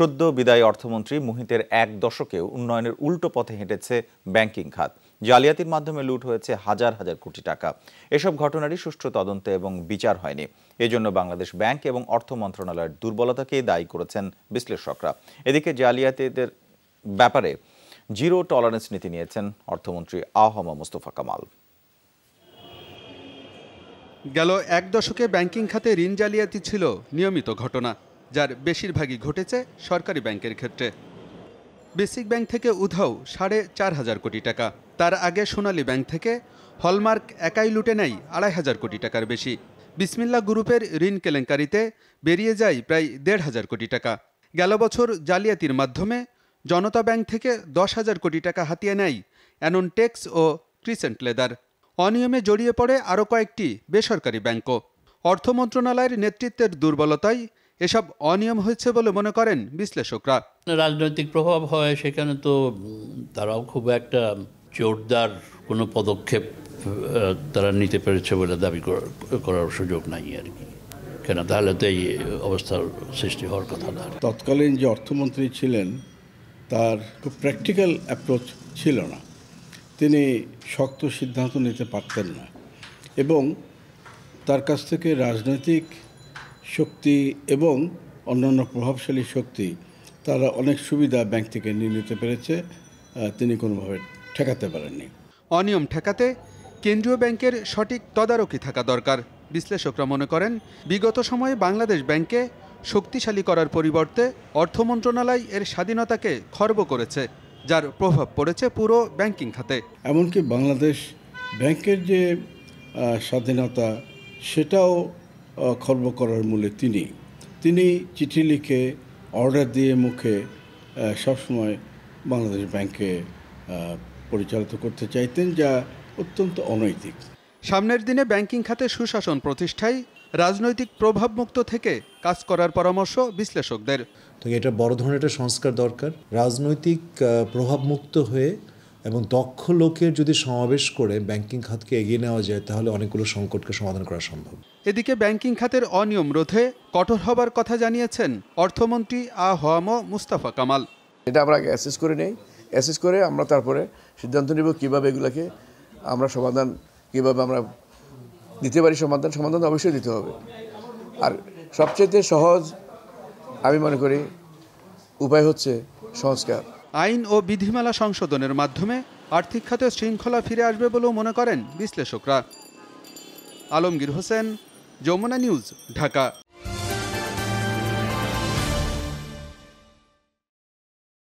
সদ্য বিদায়ী অর্থমন্ত্রী মুহিতের এক দশকে উন্নয়নের উল্টো পথে হেঁটেছে ব্যাংকিং খাত। জালিয়াতির মাধ্যমে লুট হয়েছে হাজার হাজার কোটি টাকা। এসব ঘটনারই সুষ্ঠু তদন্ত এবং বিচার হয়নি। এজন্য বাংলাদেশ ব্যাংক এবং অর্থ মন্ত্রণালয়ের দুর্বলতাকেই দায়ী করেছেন বিশ্লেষকরা। এদিকে জালিয়াতিদের ব্যাপারে জিরো টলারেন্স নীতি নিয়েছেন অর্থমন্ত্রী আহমা মোস্তফা কামাল। গেল এক দশকে ব্যাংকিং খাতে ঋণ জালিয়াতি ছিল নিয়মিত ঘটনা। যার বেশিরভাগই ঘটেছে সরকারি ব্যাংকের ক্ষেত্রে। বেসিক ব্যাংক থেকে উধাও সাড়ে চার হাজার কোটি টাকা। তার আগে সোনালী ব্যাংক থেকে হলমার্ক একাই লুটে নেয় আড়াই হাজার কোটি টাকার বেশি। বিসমিল্লা গ্রুপের ঋণ কেলেঙ্কারিতে বেরিয়ে যায় প্রায় দেড় হাজার কোটি টাকা। গেল বছর জালিয়াতির মাধ্যমে জনতা ব্যাংক থেকে দশ হাজার কোটি টাকা হাতিয়ে নেয় অ্যানন টেক্স ও ক্রিসেন্ট লেদার। অনিয়মে জড়িয়ে পড়ে আরও কয়েকটি বেসরকারি ব্যাংকও। অর্থ মন্ত্রণালয়ের নেতৃত্বের দুর্বলতায় এসব অনিয়ম হয়েছে বলে মনে করেন বিশ্লেষকরা। রাজনৈতিক প্রভাব হয় সেখানে তো তারাও খুব একটা জোরদার কোনো পদক্ষেপ তারা নিতে পেরেছে বলে দাবি করার- সুযোগ নাই আর কি। কেন তাহলে তো এই অবস্থার সৃষ্টি হওয়ার কথা না তৎকালীন যে অর্থমন্ত্রী ছিলেন তার খুব প্র্যাকটিক্যাল অ্যাপ্রোচ ছিল না। তিনি শক্ত সিদ্ধান্ত নিতে পারতেন না। এবং তার কাছ থেকে রাজনৈতিক শক্তি এবং অন্যান্য প্রভাবশালী শক্তি তারা অনেক সুবিধা ব্যাংক থেকে নিয়ে নিতে পেরেছে তিনি কোনোভাবে ঠেকাতে পারেননি। অনিয়ম ঠেকাতে কেন্দ্রীয় ব্যাংকের সঠিক তদারকি থাকা দরকার। বিশ্লেষকরা মনে করেন বিগত সময়ে বাংলাদেশ ব্যাংকে শক্তিশালী করার পরিবর্তে অর্থ মন্ত্রণালয় এর স্বাধীনতাকে খর্ব করেছে যার প্রভাব পড়েছে পুরো ব্যাংকিং খাতে। এমনকি বাংলাদেশ ব্যাংকের যে স্বাধীনতা সেটাও খর্ব করার মূলে তিনি। তিনি চিঠি লিখে অর্ডার দিয়ে মুখে সবসময় বাংলাদেশ ব্যাংকে পরিচালিত করতে চাইতেন যা অত্যন্ত অনৈতিক। সামনের দিনে ব্যাংকিং খাতে সুশাসন প্রতিষ্ঠায় রাজনৈতিক প্রভাবমুক্ত থেকে কাজ করার পরামর্শ বিশ্লেষকদের। তো এটা বড় ধরনের একটা সংস্কার দরকার। রাজনৈতিক প্রভাবমুক্ত হয়ে এবং দক্ষ লোকের যদি সমাবেশ করে ব্যাংকিং খাতকে এগিয়ে নেওয়া যায় তাহলে অনেকগুলো সংকটকে সমাধান করা সম্ভব। এদিকে ব্যাংকিং খাতের অনিয়ম রোধে কঠোর হবার কথা জানিয়েছেন অর্থমন্ত্রী আ হম মুস্তাফা কামাল। এটা আমরা আগে অ্যাসেস করে নেই। অ্যাসেস করে আমরা তারপরে সিদ্ধান্ত নেব কীভাবে এগুলোকে আমরা সমাধান কীভাবে আমরা দিতে পারি সমাধান সমাধান অবশ্যই দিতে হবে। আর সবচেয়ে সহজ আমি মনে করি উপায় হচ্ছে সংস্কার। আইন ও বিধিমালা সংশোধনের মাধ্যমে আর্থিক খাতে শৃঙ্খলা ফিরে আসবে বলেও মনে করেন বিশ্লেষকরা। আলমগীর হোসেন, যমুনা নিউজ, ঢাকা।